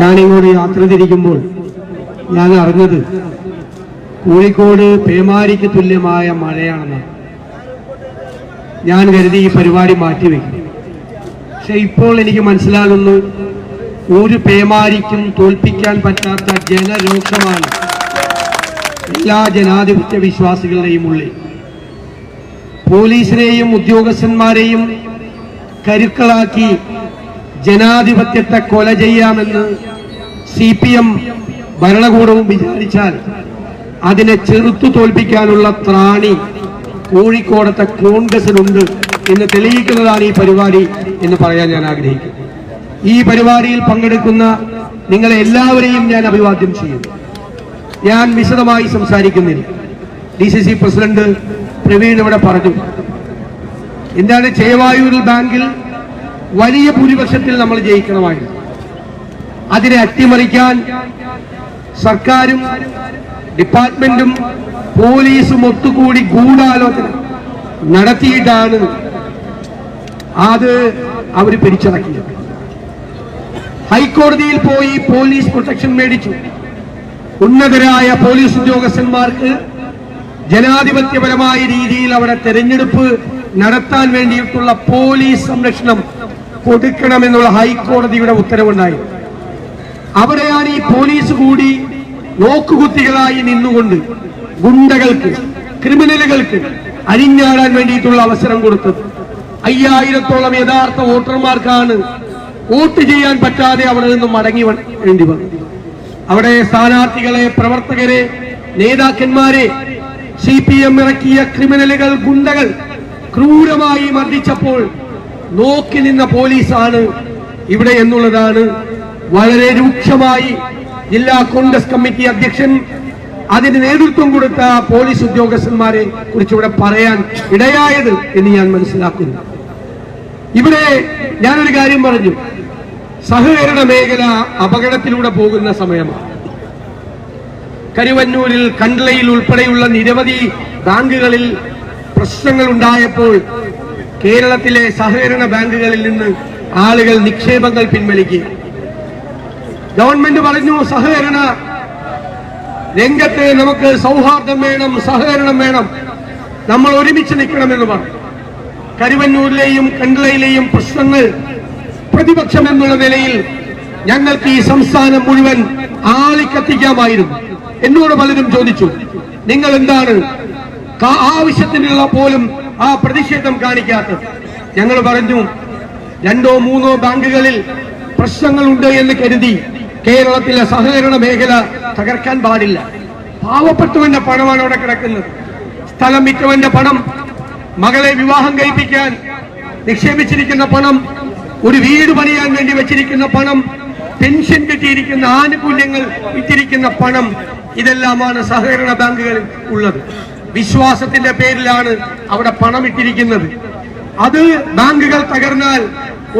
ഞാനിങ്ങോട്ട് യാത്ര തിരിക്കുമ്പോൾ ഞാൻ അറിഞ്ഞത് കോഴിക്കോട് പേമാരിക്ക് തുല്യമായ മഴയാണെന്നാണ്. ഞാൻ കരുതി ഈ പരിപാടി മാറ്റിവെക്കും പക്ഷെ ഇപ്പോൾ എനിക്ക് മനസ്സിലാകുന്നു ഒരു പേമാരിക്കും തോൽപ്പിക്കാൻ പറ്റാത്ത ജനരോക്ഷമാണ് എല്ലാ ജനാധിപത്യ വിശ്വാസികളുടെയും ഉള്ളിൽ. പോലീസിനെയും ഉദ്യോഗസ്ഥന്മാരെയും കരുക്കളാക്കി ജനാധിപത്യത്തെ കൊല ചെയ്യാമെന്ന് സി പി എം ഭരണകൂടവും വിചാരിച്ചാൽ അതിനെ ചെറുത്തു തോൽപ്പിക്കാനുള്ള ത്രാണി കോഴിക്കോടത്തെ കോൺഗ്രസിനുണ്ട് എന്ന് തെളിയിക്കുന്നതാണ് ഈ പരിപാടി എന്ന് പറയാൻ ഞാൻ ആഗ്രഹിക്കുന്നു. ഈ പരിപാടിയിൽ പങ്കെടുക്കുന്ന നിങ്ങളെ എല്ലാവരെയും ഞാൻ അഭിവാദ്യം ചെയ്യുന്നു. ഞാൻ വിശദമായി സംസാരിക്കുന്നില്ല. D C C president Praveen ഇവിടെ പറഞ്ഞു. എന്താണ് ചേവായൂരിൽ ബാങ്കിൽ വലിയ ഭൂരിപക്ഷത്തിൽ നമ്മൾ ജയിക്കണമായിരുന്നു. അതിനെ അട്ടിമറിക്കാൻ സർക്കാരും ഡിപ്പാർട്ട്മെന്റും പോലീസും ഒത്തുകൂടി ഗൂഢാലോചന നടത്തിയിട്ടാണ് അത് അവർ പിടിച്ചടക്കിയത്. ഹൈക്കോടതിയിൽ പോയി പോലീസ് പ്രൊട്ടക്ഷൻ മേടിച്ചു. ഉന്നതരായ പോലീസ് ഉദ്യോഗസ്ഥന്മാർക്ക് ജനാധിപത്യപരമായ രീതിയിൽ അവിടെ തെരഞ്ഞെടുപ്പ് നടത്താൻ വേണ്ടിയിട്ടുള്ള പോലീസ് സംരക്ഷണം കൊടുക്കണമെന്നുള്ള ഹൈക്കോടതിയുടെ ഉത്തരവുണ്ടായി. അവിടെയാണ് ഈ പോലീസ് കൂടി നോക്കുകുത്തികളായി നിന്നുകൊണ്ട് ഗുണ്ടകൾക്ക് ക്രിമിനലുകൾക്ക് അരിഞ്ഞാടാൻ വേണ്ടിയിട്ടുള്ള അവസരം കൊടുത്തത്. അയ്യായിരത്തോളം യഥാർത്ഥ വോട്ടർമാർക്കാണ് വോട്ട് ചെയ്യാൻ പറ്റാതെ അവിടെ നിന്നും മടങ്ങി വേണ്ടി വന്നു അവിടെ സ്ഥാനാർത്ഥികളെ പ്രവർത്തകരെ നേതാക്കന്മാരെ സി പി എം ഇറക്കിയ ക്രിമിനലുകൾ ഗുണ്ടകൾ ക്രൂരമായി മർദ്ദിച്ചപ്പോൾ നോക്കി നിന്ന പോലീസാണ് ഇവിടെ എന്നുള്ളതാണ് വളരെ രൂക്ഷമായി ജില്ലാ കോൺഗ്രസ് കമ്മിറ്റി അധ്യക്ഷൻ അതിന് നേതൃത്വം കൊടുത്ത പോലീസ് ഉദ്യോഗസ്ഥന്മാരെ കുറിച്ച് ഇവിടെ പറയാൻ ഇടയായത് എന്ന് ഞാൻ മനസ്സിലാക്കുന്നു. ഇവിടെ ഞാനൊരു കാര്യം പറഞ്ഞു. സഹകരണ മേഖല അപകടത്തിലൂടെ പോകുന്ന സമയമാണ്. കരുവന്നൂരിൽ കണ്ട്ലയിൽ ഉൾപ്പെടെയുള്ള നിരവധി ബാങ്കുകളിൽ പ്രശ്നങ്ങൾ ഉണ്ടായപ്പോൾ കേരളത്തിലെ സഹകരണ ബാങ്കുകളിൽ നിന്ന് ആളുകൾ നിക്ഷേപങ്ങൾ പിൻവലിക്കുക ഗവൺമെന്റ് പറഞ്ഞു സഹകരണ രംഗത്ത് നമുക്ക് സൗഹാർദ്ദം വേണം സഹകരണം വേണം. നമ്മൾ ഒരുമിച്ച് നിൽക്കണമെന്ന് പറഞ്ഞു. കരുവന്നൂരിലെയും കണ്ടളയിലെയും പ്രശ്നങ്ങൾ പ്രതിപക്ഷം എന്നുള്ള നിലയിൽ ഞങ്ങൾക്ക് ഈ സംസ്ഥാനം മുഴുവൻ ആളിക്കത്തിക്കാമായിരുന്നു. എന്നോട് പലരും ചോദിച്ചു നിങ്ങൾ എന്താണ് ആവശ്യത്തിനുള്ള പോലും ആ പ്രതിഷേധം കാണിക്കാത്തത്. ഞങ്ങൾ പറഞ്ഞു രണ്ടോ മൂന്നോ ബാങ്കുകളിൽ പ്രശ്നങ്ങളുണ്ട് എന്ന് കരുതി കേരളത്തിലെ സഹകരണ മേഖല തകർക്കാൻ പാടില്ല. പാവപ്പെട്ടവന്റെ പണമാണ് അവിടെ കിടക്കുന്നത്. സ്ഥലം വിറ്റവന്റെ പണം മകളെ വിവാഹം കഴിപ്പിക്കാൻ നിക്ഷേപിച്ചിരിക്കുന്ന പണം ഒരു വീട് പണിയാൻ വേണ്ടി വെച്ചിരിക്കുന്ന പണം പെൻഷൻ കിട്ടിയിരിക്കുന്ന ആനുകൂല്യങ്ങൾ വിറ്റിരിക്കുന്ന പണം ഇതെല്ലാമാണ് സഹകരണ ബാങ്കുകളിൽ ഉള്ളത്. വിശ്വാസത്തിന്റെ പേരിലാണ് അവിടെ പണമിട്ടിരിക്കുന്നത്. അത് ബാങ്കുകൾ തകർന്നാൽ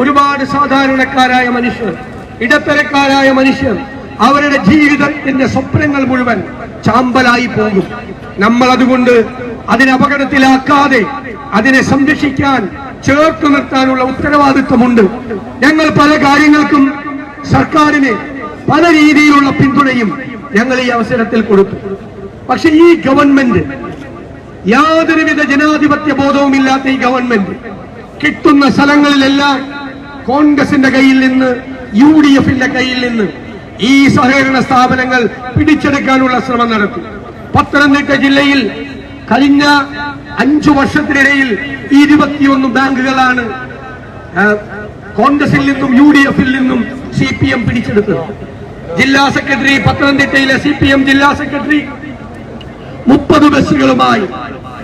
ഒരുപാട് സാധാരണക്കാരായ മനുഷ്യർ ഇടത്തരക്കാരായ മനുഷ്യർ അവരുടെ ജീവിതത്തിന്റെ സ്വപ്നങ്ങൾ മുഴുവൻ ചാമ്പലായി പോകും. നമ്മൾ അതുകൊണ്ട് അതിനെ അപകടത്തിലാക്കാതെ അതിനെ സംരക്ഷിക്കാൻ ചേർത്ത് നിർത്താനുള്ള ഉത്തരവാദിത്വമുണ്ട്. ഞങ്ങൾ പല കാര്യങ്ങൾക്കും സർക്കാരിന് പല രീതിയിലുള്ള പിന്തുണയും ഞങ്ങൾ ഈ അവസരത്തിൽ കൊടുത്തു. പക്ഷെ ഈ ഗവൺമെന്റ് യാതൊരുവിധ ജനാധിപത്യ ബോധവുമില്ലാത്ത ഈ ഗവൺമെന്റ് കിട്ടുന്ന സ്ഥലങ്ങളിലെല്ലാം കോൺഗ്രസിന്റെ കയ്യിൽ നിന്ന് യു ഡി എഫിന്റെ കയ്യിൽ നിന്ന് ഈ സഹകരണ സ്ഥാപനങ്ങൾ പിടിച്ചെടുക്കാനുള്ള ശ്രമം നടത്തി. പത്തനംതിട്ട ജില്ലയിൽ കഴിഞ്ഞ അഞ്ചു വർഷത്തിനിടയിൽ ഇരുപത്തിയൊന്ന് ബാങ്കുകളാണ് കോൺഗ്രസിൽ നിന്നും യു ഡി എഫിൽ നിന്നും സി പി എം പിടിച്ചെടുത്തത്. ജില്ലാ സെക്രട്ടറി പത്തനംതിട്ടയിലെ സി പി എം ജില്ലാ സെക്രട്ടറി മുപ്പത് ബസ്സുകളുമായി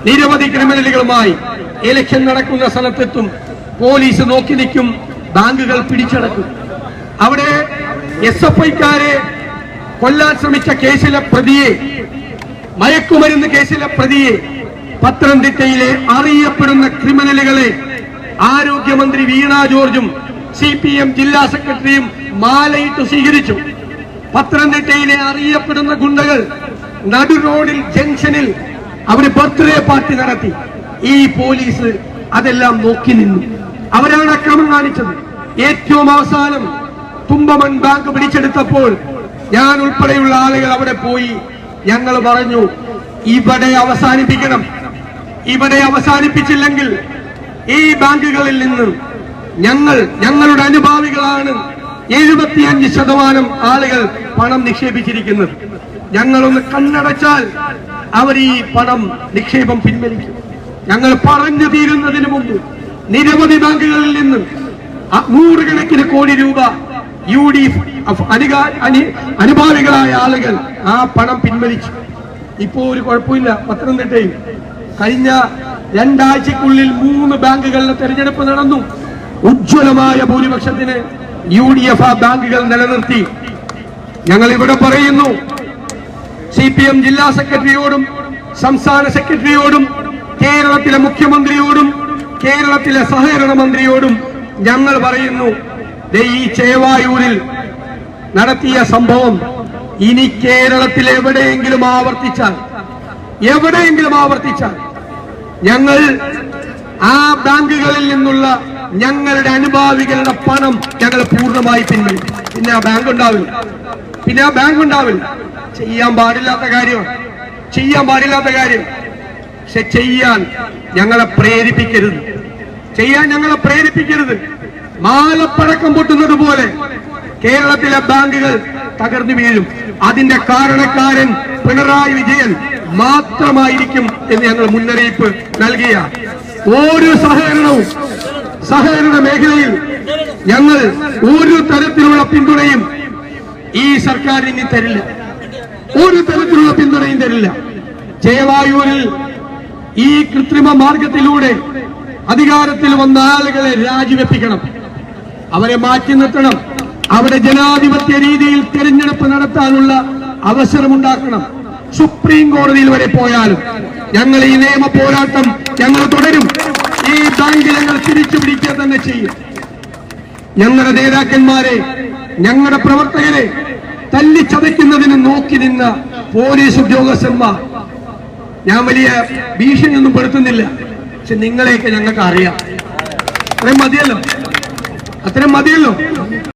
നിരവധി ക്രിമിനലുകളുമായി ഇലക്ഷൻ നടക്കുന്ന സ്ഥലത്തെത്തും. പോലീസ് നോക്കി നിൽക്കും ബാങ്കുകൾ പിടിച്ചടക്കും. അവിടെ എസ് എഫ് ഐക്കാരെ കൊല്ലാൻ ശ്രമിച്ച കേസിലെ പ്രതിയെ മയക്കുമരുന്ന് കേസിലെ പ്രതിയെ പത്തനംതിട്ടയിലെ അറിയപ്പെടുന്ന ക്രിമിനലുകളെ ആരോഗ്യമന്ത്രി വീണ ജോർജും സി പി എം ജില്ലാ സെക്രട്ടറിയും മാലയിട്ട് സ്വീകരിച്ചു. പത്തനംതിട്ടയിലെ അറിയപ്പെടുന്ന ഗുണ്ടകൾ നടുറോഡിൽ ജംഗ്ഷനിൽ അവർ ബർത്ത്ഡേ പാർട്ടി നടത്തി. ഈ പോലീസ് അതെല്ലാം നോക്കി നിന്നു. അവരാണ് അക്രമം കാണിച്ചത്. ഏറ്റവും അവസാനം തുമ്പമൺ ബാങ്ക് പിടിച്ചെടുത്തപ്പോൾ ഞാൻ ഉൾപ്പെടെയുള്ള ആളുകൾ അവിടെ പോയി ഞങ്ങൾ പറഞ്ഞു ഇവിടെ അവസാനിപ്പിക്കണം. ഇവിടെ അവസാനിപ്പിച്ചില്ലെങ്കിൽ ഈ ബാങ്കുകളിൽ നിന്ന് ഞങ്ങൾ ഞങ്ങളുടെ അനുഭാവികളാണ് എഴുപത്തിയഞ്ച് ശതമാനം ആളുകൾ പണം നിക്ഷേപിച്ചിരിക്കുന്നത്. ഞങ്ങളൊന്ന് കണ്ണടച്ചാൽ അവർ ഈ പണം നിക്ഷേപം പിൻവലിക്കും. ഞങ്ങൾ പറഞ്ഞു തീരുന്നതിന് മുമ്പ് നിരവധി ബാങ്കുകളിൽ നിന്ന് നൂറുകണക്കിന് കോടി രൂപ യു ഡി അനുഭാവികളായ ആളുകൾ ആ പണം പിൻവലിച്ചു. ഇപ്പോ ഒരു കുഴപ്പമില്ല. പത്തനംതിട്ടയിൽ കഴിഞ്ഞ രണ്ടാഴ്ചക്കുള്ളിൽ മൂന്ന് ബാങ്കുകളിലെ തെരഞ്ഞെടുപ്പ് നടന്നു. ഉജ്ജ്വലമായ ഭൂരിപക്ഷത്തിന് യു ഡി എഫ് ആ ബാങ്കുകൾ നിലനിർത്തി. ഞങ്ങൾ ഇവിടെ പറയുന്നു സി പി എം ജില്ലാ സെക്രട്ടറിയോടും സംസ്ഥാന സെക്രട്ടറിയോടും കേരളത്തിലെ മുഖ്യമന്ത്രിയോടും കേരളത്തിലെ സഹകരണ മന്ത്രിയോടും ഞങ്ങൾ പറയുന്നു ഈ ചേവായൂരിൽ നടത്തിയ സംഭവം ഇനി കേരളത്തിൽ എവിടെയെങ്കിലും ആവർത്തിച്ചാൽ എവിടെയെങ്കിലും ആവർത്തിച്ചാൽ ഞങ്ങൾ ആ ബാങ്കുകളിൽ നിന്നുള്ള ഞങ്ങളുടെ അനുഭാവികളുടെ പണം ഞങ്ങൾ പൂർണമായി പിൻവലിക്കും. പിന്നെ ആ ബാങ്ക് ഉണ്ടാവില്ല പിന്നെ ആ ബാങ്ക് ഉണ്ടാവില്ല ചെയ്യാൻ പാടില്ലാത്ത കാര്യമാണ് ചെയ്യാൻ പാടില്ലാത്ത കാര്യം. പക്ഷെ ചെയ്യാൻ ഞങ്ങളെ പ്രേരിപ്പിക്കരുത്. ചെയ്യാൻ ഞങ്ങളെ പ്രേരിപ്പിക്കരുത്. മാലപ്പഴക്കം പൊട്ടുന്നത് പോലെ കേരളത്തിലെ ബാങ്കുകൾ തകർന്നു വീഴും. അതിന്റെ കാരണക്കാരൻ പിണറായി വിജയൻ മാത്രമായിരിക്കും എന്ന് ഞങ്ങൾ മുന്നറിയിപ്പ് നൽകിയ ഒരു സഹകരണവും സഹകരണ മേഖലയിൽ ഞങ്ങൾ ഒരു തരത്തിലുള്ള പിന്തുണയും ഈ സർക്കാരിന് തരില്ല. ഒരു തരത്തിലുള്ള പിന്തുണയും തരില്ല. ജയവായൂരിൽ ഈ കൃത്രിമ മാർഗത്തിലൂടെ അധികാരത്തിൽ വന്ന ആളുകളെ രാജിവെപ്പിക്കണം. അവരെ മാറ്റി നിർത്തണം. അവിടെ ജനാധിപത്യ രീതിയിൽ തെരഞ്ഞെടുപ്പ് നടത്താനുള്ള അവസരമുണ്ടാക്കണം. സുപ്രീം കോടതിയിൽ വരെ പോയാലും ഞങ്ങൾ ഈ നിയമ പോരാട്ടം ഞങ്ങൾ തുടരും. ഈ ബാങ്ക് ഞങ്ങൾ തിരിച്ചു പിടിക്കുക തന്നെ ചെയ്യും. ഞങ്ങളുടെ നേതാക്കന്മാരെ ഞങ്ങളുടെ പ്രവർത്തകരെ തല്ലിച്ചതയ്ക്കുന്നതിന് നോക്കി നിന്ന പോലീസ് ഉദ്യോഗസ്ഥന്മാർ. ഞാൻ വലിയ ഭീഷണിയൊന്നും പെടുത്തുന്നില്ല. പക്ഷെ നിങ്ങളെയൊക്കെ ഞങ്ങൾക്ക് അറിയാം അത്രയും മതിയല്ലോ? അത്രയും മതിയല്ലോ?